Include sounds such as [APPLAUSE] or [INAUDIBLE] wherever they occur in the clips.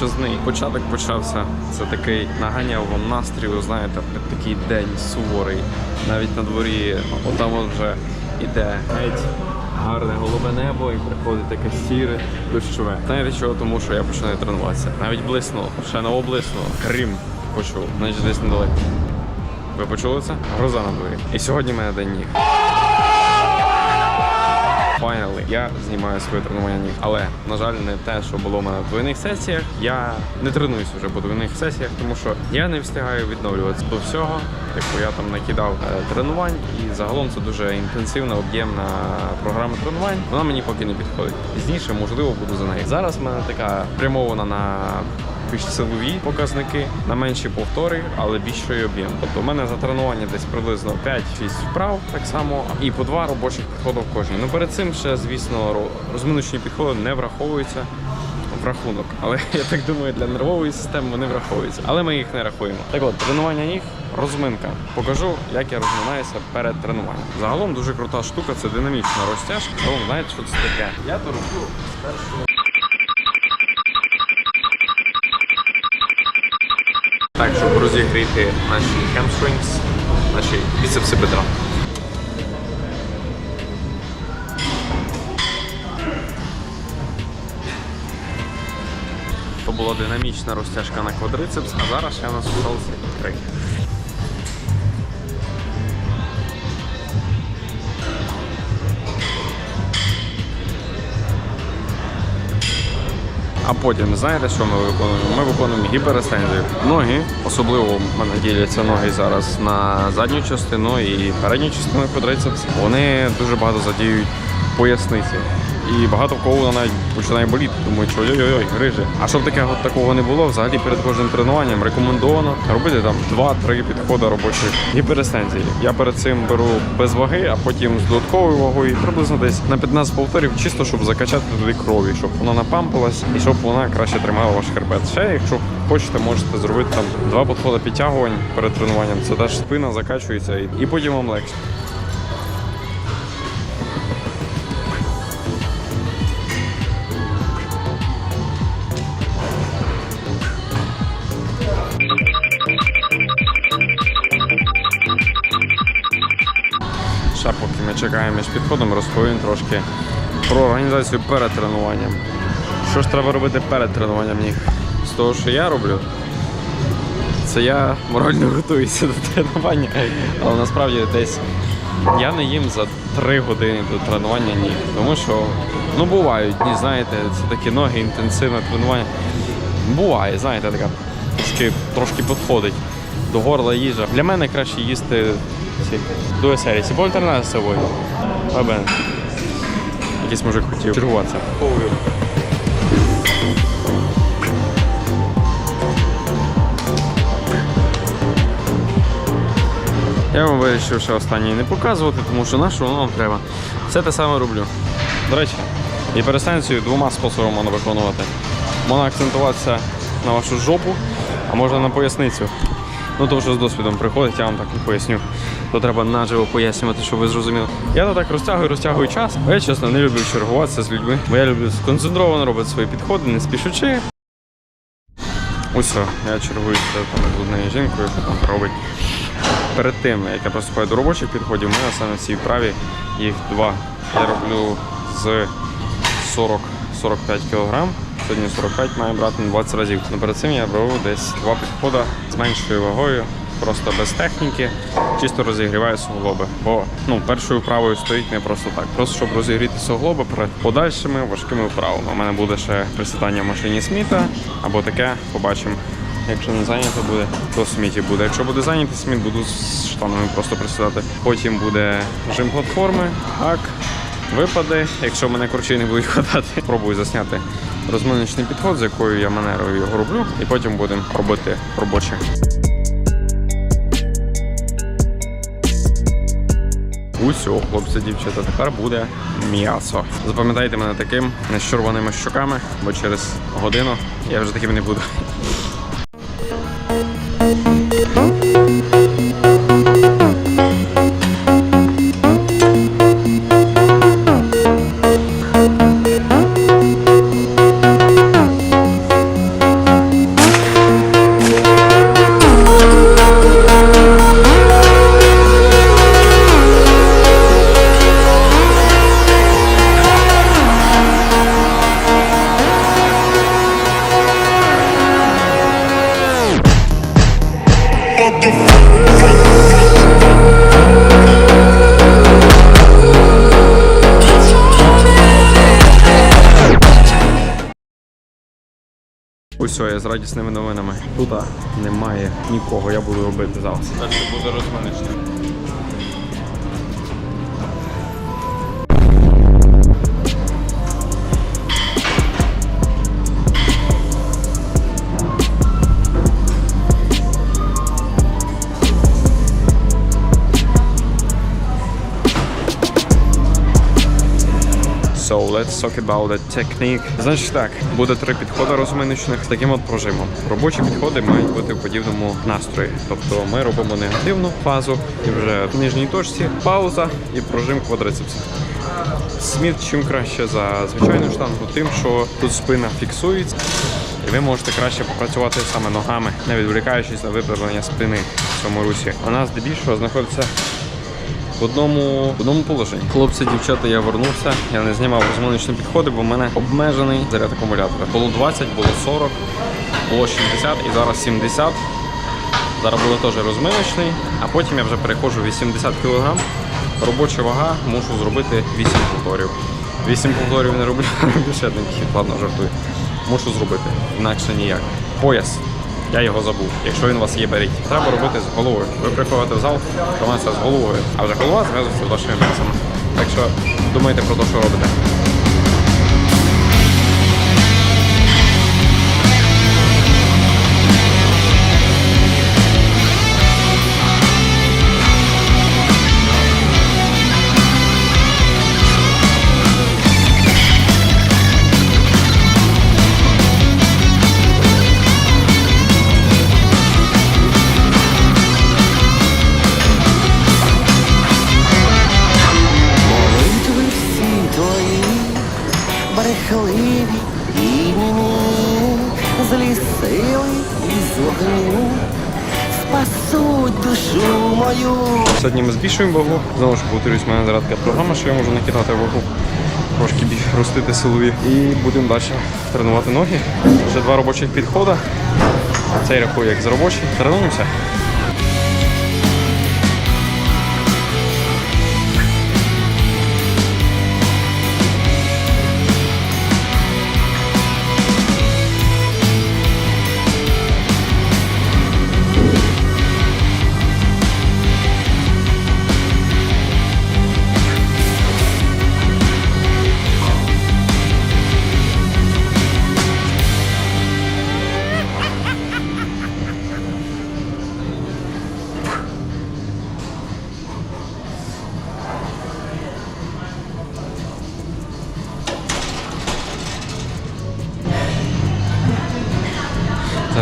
вихідний. Початок почався. Це такий наганяв вам настрію, знаєте, такий день суворий. Навіть на дворі, отам вже іде геть гарне голубе небо і приходить таке сіре, дощове. Знаєте чого? Тому що я починаю тренуватися. Навіть блиснуло, ще не облиснуло. Крим почув, значить десь недалеко. Ви почули це? Гроза на дворі. І сьогодні в мене день ніг. Я знімаю своє тренування ніг. Але, на жаль, не те, що було в мене в двойних сесіях. Я не тренуюся вже по двойних сесіях, тому що я не встигаю відновлюватися до всього. Типу я там накидав е, тренувань, і загалом це дуже інтенсивна, об'ємна програма тренувань. Вона мені поки не підходить. Пізніше, можливо, буду за нею. Зараз в мене така спрямована на більш силові показники на менші повтори, але більший об'єм. Тобто у мене за тренування десь приблизно 5-6 вправ так само, і по два робочих підходи в кожній. Ну перед цим ще, звісно, ро- розминочні підходи не враховуються рахунок. Але [LAUGHS] я так думаю, для нервової системи вони враховуються. Але ми їх не рахуємо. Так от, тренування ніг, розминка. Покажу, як я розминаюся перед тренуванням. Загалом дуже крута штука, це динамічна розтяжка. Загалом знаєте, що це таке? Я то роблю спершу. Так, щоб розігріти наші хемстрингс, наші біцепси бедра. То була динамічна розтяжка на квадрицепс, а зараз ще у нас залишився крик. А потім, знаєте, що ми виконуємо? Ми виконуємо гіперестензію. Ноги, особливо в мене діляться ноги зараз на задню частину і передню частину квадрицепс. Вони дуже багато задіють поясниці. І багато в кого вона навіть починає боліти, думають, що ой-ой-ой, гриже. А щоб таке, такого не було, взагалі перед кожним тренуванням рекомендовано робити там 2-3 підходи робочих гіперестензії. Я перед цим беру без ваги, а потім з додатковою вагою приблизно десь на 15 повторів, чисто щоб закачати туди крові, щоб вона напампалась і щоб вона краще тримала ваш хребет. Ще, якщо хочете, можете зробити там два підходи підтягувань перед тренуванням. Це теж спина закачується і потім вам легше. Ми чекаємо між підходом, розповім трошки про організацію перед тренуванням. Що ж треба робити перед тренуванням ніг? З того, що я роблю, це я морально [LAUGHS] готуюся до тренування. Але насправді десь я не їм за 3 години до тренування ніг. Тому що ну бувають дні, знаєте, це такі ноги, інтенсивне тренування. Буває, знаєте, така трошки, трошки підходить до горла їжа. Для мене краще їсти ці дує серії. Сі інтернет з собою. Бабен. Якийсь мужик хотів чергуватися. Я вам вирішив ще останній не показувати, тому що на що воно вам треба. Все те саме роблю. До речі, гіперестенцію двома способами можна виконувати. Можна акцентуватися на вашу жопу, а можна на поясницю. Ну, то вже з досвідом приходить, я вам так і поясню. То треба наживо пояснювати, щоб ви зрозуміли. Я то так розтягую, розтягую час. Я чесно не люблю чергуватися з людьми, бо я люблю сконцентровано робити свої підходи, не спішучи. Ось я чергуюся там з однією жінкою, що там робить. Перед тим, як я приступаю до робочих підходів, у мене саме в цій вправі їх два. Я роблю з 40-45 кг. Сьогодні 45 маю брати 20 разів. Ну, перед цим я беру десь два підходи з меншою вагою, просто без техніки, чисто розігріваю суглоби. Бо ну, першою вправою стоїть не просто так. Просто щоб розігріти суглоби перед подальшими важкими вправами. У мене буде ще присідання в машині Сміта або таке, побачимо. Якщо не зайнято буде, то сміті буде. Якщо буде зайнятий сміт, буду з штанами просто присідати. Потім буде жим платформи, хак, випади. Якщо мене корчі не будуть хватати, [LAUGHS] пробую засняти розминочний підход, з якою я манерою його роблю, і потім будемо робити робоче. Усьо, хлопці, дівчата, тепер буде м'ясо. Запам'ятайте мене таким не з щоками, бо через годину я вже таким не буду. Усе, я з радісними новинами. Тут немає нікого, я буду робити зараз. Далі буде розманичне. Talk about the technique. Значить так, буде три підходи розминочних з таким от прожимом. Робочі підходи мають бути в подібному настрої. Тобто ми робимо негативну фазу і вже в нижній точці пауза і прожим квадрицепса. Сміт чим краще за звичайну штангу, тим, що тут спина фіксується, і ви можете краще попрацювати саме ногами, не відволікаючись на виправлення спини в цьому русі. Вона здебільшого знаходиться в одному, в одному положенні. Хлопці, дівчата, я вернувся. Я не знімав розминочні підходи, бо в мене обмежений заряд акумулятора. Було 20, було 40, було 60 і зараз 70. Зараз буде теж розминочний, а потім я вже переходжу 80 кг. Робоча вага мушу зробити 8 повторів. 8 повторів не роблю, роблю ще один ладно, жартую. Мушу зробити, інакше ніяк. Пояс. Я його забув. Якщо він у вас є, беріть. Треба робити з головою. Ви приходите в зал, що з головою, а вже голова зв'язується з вашими м'ясом. Так що думайте про те, що робите. Спасуть душу мою. Сьогодні ми збільшуємо вагу. Знову ж повторюсь, в мене зараз програма, що я можу накидати вагу, трошки ростити силові. І будемо далі тренувати ноги. Вже два робочих підходи. Цей рахує як за робочий. Тренуємося.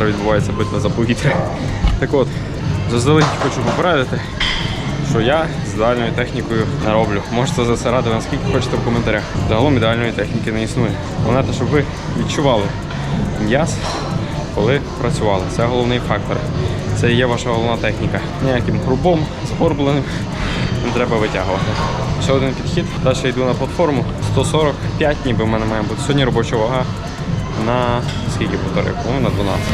Зараз відбувається битва за повітря. Так от, заздалегідь хочу попередити, що я з ідеальною технікою не роблю. Можете засирати наскільки хочете в коментарях. Загалом ідеальної техніки не існує. Головне, те, щоб ви відчували м'яз, коли працювали. Це головний фактор. Це є ваша головна техніка. Ніяким грубом, згорбленим не треба витягувати. Ще один підхід. Далі йду на платформу. 145 ніби в мене має бути. Сьогодні робоча вага на скільки повторив? По-моєму, на 12.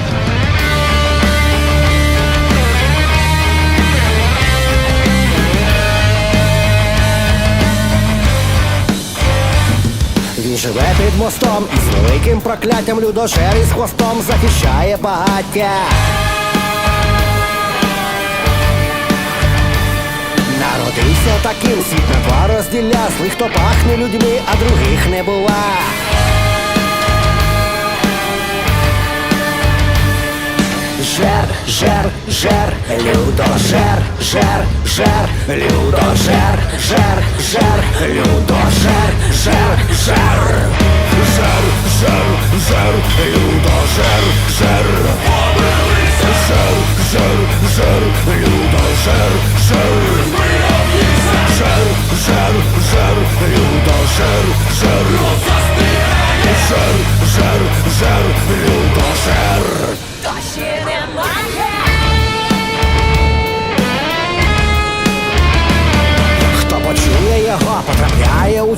Він живе під мостом із великим прокляттям людожер із хвостом захищає багаття. Народився таким, світ на два розділя, злих, хто пахне людьми, а других не бува. Жер, жер, жер, людожер, жер, жер, людожер, жер, жер, людожер, жер, жер. Жер, жер, жер, людожер, жер. Жер, жер, жер, людожер, жер. Жер, жер, жер, людожер, жер. Жер, жер, жер,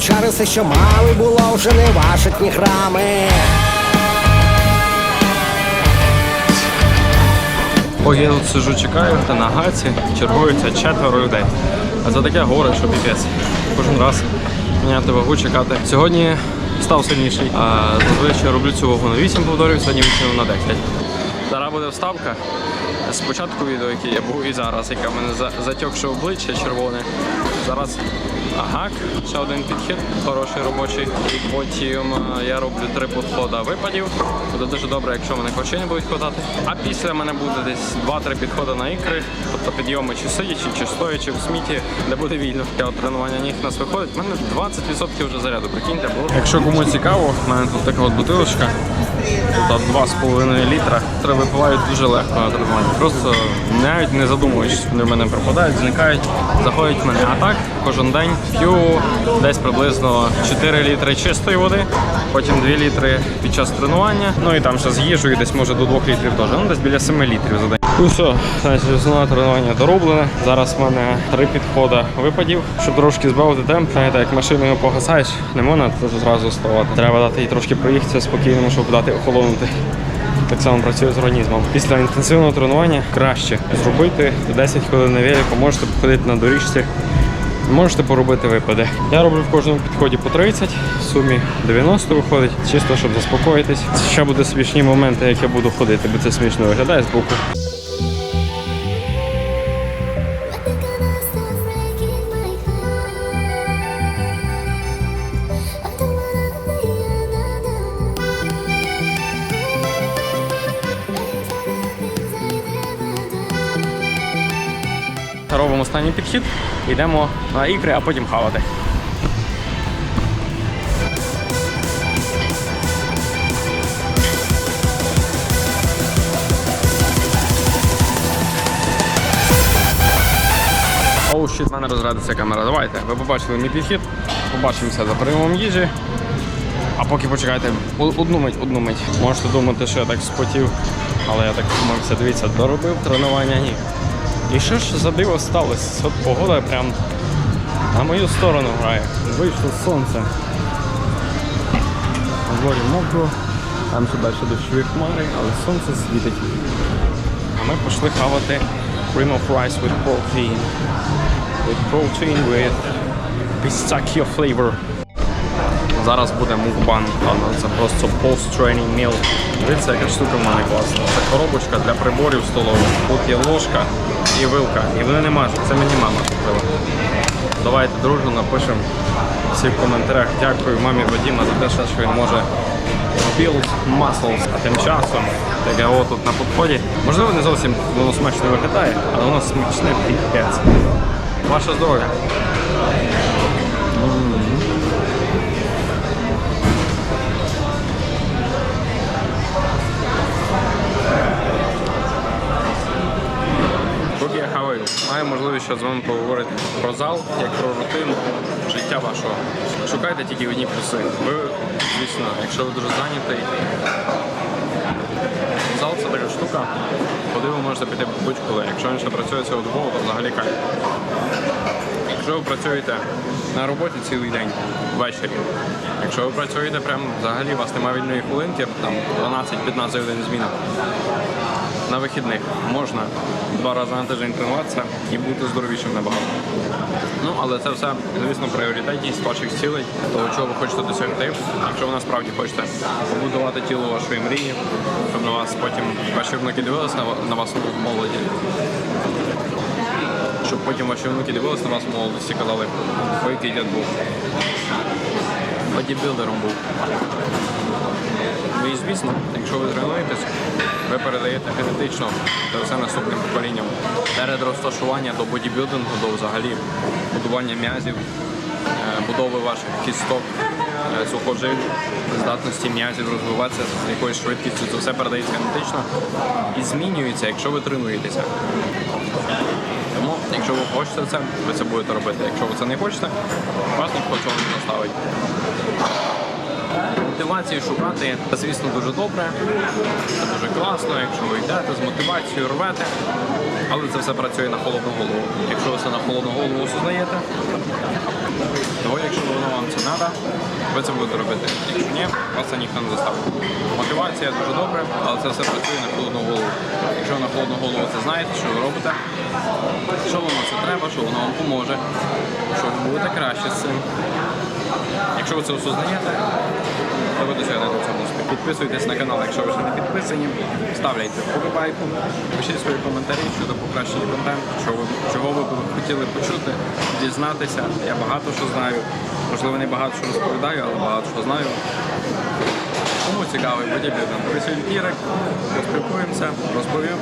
чари все, що мали було, вже не важить ні грами. Ой, я тут сижу, чекаю та на гаці, чергуються четверо людей. А це таке горе, що піпець. Кожен раз міняти вагу, чекати. Сьогодні став сильніший. А, зазвичай роблю цю вагу на 8 повторів, сьогодні витягнув на 10. Зараз буде вставка. Спочатку відео, яке я був і зараз, яке в мене за- затьокше обличчя червоне. Зараз агак, ще один підхід, хороший робочий. Потім я роблю три підходи випадів. Буде дуже добре, якщо мене кочі не будуть хватати. А після мене буде десь 2-3 підходи на ікри, тобто підйоми чи сидячи, чи стоячи в сміті, де буде вільно. Я тренування ніг нас виходить. У мене 20% вже заряду. Прикиньте, було. Якщо комусь цікаво, в мене тут така от бутилочка. Тут 2,5 літра. Три випивають дуже легко на тренуванні. Просто навіть не задумуючись, вони в мене пропадають, зникають, заходять в мене. А так кожен день п'ю десь приблизно 4 літри чистої води, потім 2 літри під час тренування. Ну і там ще з їжею десь може до 2 літрів теж. Ну десь біля 7 літрів за день. Ну все, значить, основне тренування дороблене. Зараз в мене три підходи випадів, щоб трошки збавити темп. Знаєте, як машиною погасаєш, не можна зразу вставати. Треба дати їй трошки проїхатися спокійно, щоб дати охолонути. Так само працює з організмом. Після інтенсивного тренування краще зробити 10 хвилин на велику, можете походити на доріжці, можете поробити випади. Я роблю в кожному підході по 30, в сумі 90 виходить, чисто щоб заспокоїтись. Ще буде смішні моменти, як я буду ходити, бо це смішно виглядає з боку. Останній підхід, йдемо на ікри, а потім хавати. Оу, щит, в мене розрядиться камера. Давайте. Ви побачили мій підхід. Побачимося за прийомом їжі. А поки почекайте, одну мить, одну мить. Можете думати, що я так спотів, але я так втомився. Дивіться, доробив тренування ніг. І що ж за диво сталося? От погода прям на мою сторону грає. Вийшло сонце. Дворі мокро, там ще далі дощові хмари, але сонце світить. А ми пішли хавати cream of rice with protein. With protein with pistachio flavor. Зараз буде мукбан, ладно, це просто post-training meal. Дивіться, яка штука в мене класна. Це коробочка для приборів столових. Тут є ложка і вилка. І вони не мажуть. Це мені мама купила. Давайте дружно напишемо всі в коментарях. Дякую мамі Вадіма за те, що він може build muscles. А тим часом от тут на підході. Можливо, не зовсім воно смачно виглядає, але воно смачне піпець. Ваше здоров'я! Маю можливість ще з вами поговорити про зал, як про рутину життя вашого. Шукайте тільки одні плюси. Ви, звісно, якщо ви дуже зайнятий, зал це така штука, куди ви можете піти будь-коли. Якщо він ще працює цілодобово, то взагалі кайф. Якщо ви працюєте на роботі цілий день ввечері, якщо ви працюєте прям взагалі, у вас немає вільної хвилинки, там 12-15 годин зміна, на вихідних можна два рази на тиждень тренуватися і бути здоровішим набагато. Ну, але це все, звісно, пріоритетність ваших цілей, того, чого ви хочете досягти. Якщо ви насправді хочете побудувати тіло вашої мрії, щоб на вас потім ваші внуки дивилися на, вас в молоді. Щоб потім ваші внуки дивилися на вас в молодості казали, ой, який дід був. Бодібілдером був. Ну і звісно, якщо ви тренуєтесь, ви передаєте генетично це все наступним поколінням. Перед розташування до бодібілдингу, до взагалі будування м'язів, е, будови ваших кісток, е, сухожиль, здатності м'язів розвиватися з якоюсь швидкістю, це все передається генетично і змінюється, якщо ви тренуєтеся. Тому, якщо ви хочете це, ви це будете робити. Якщо ви це не хочете, вас ніхто цього не заставить. Мотивації шукати, звісно, дуже добре, це дуже класно, якщо ви йдете з мотивацією, рвете, але це все працює на холодну голову. Якщо ви це на холодну голову осознаєте, то якщо воно вам це треба, ви це будете робити. Якщо ні, вас це ніхто не заставить. Мотивація дуже добре, але це все працює на холодну голову. Якщо на холодну голову це знаєте, що ви робите, що воно це треба, що воно вам поможе, що ви будете краще з цим, Якщо ви це осознаєте, ви досягнете цього успіху. Підписуйтесь на канал, якщо ви ще не підписані. Ставляйте вподобайку, пишіть свої коментарі щодо покращення контенту, чого чого ви б хотіли почути, дізнатися. Я багато що знаю. Можливо, не багато що розповідаю, але багато що знаю. Кому цікавий бодібілдинг, присвіть Кірик, поспілкуємося, розповім.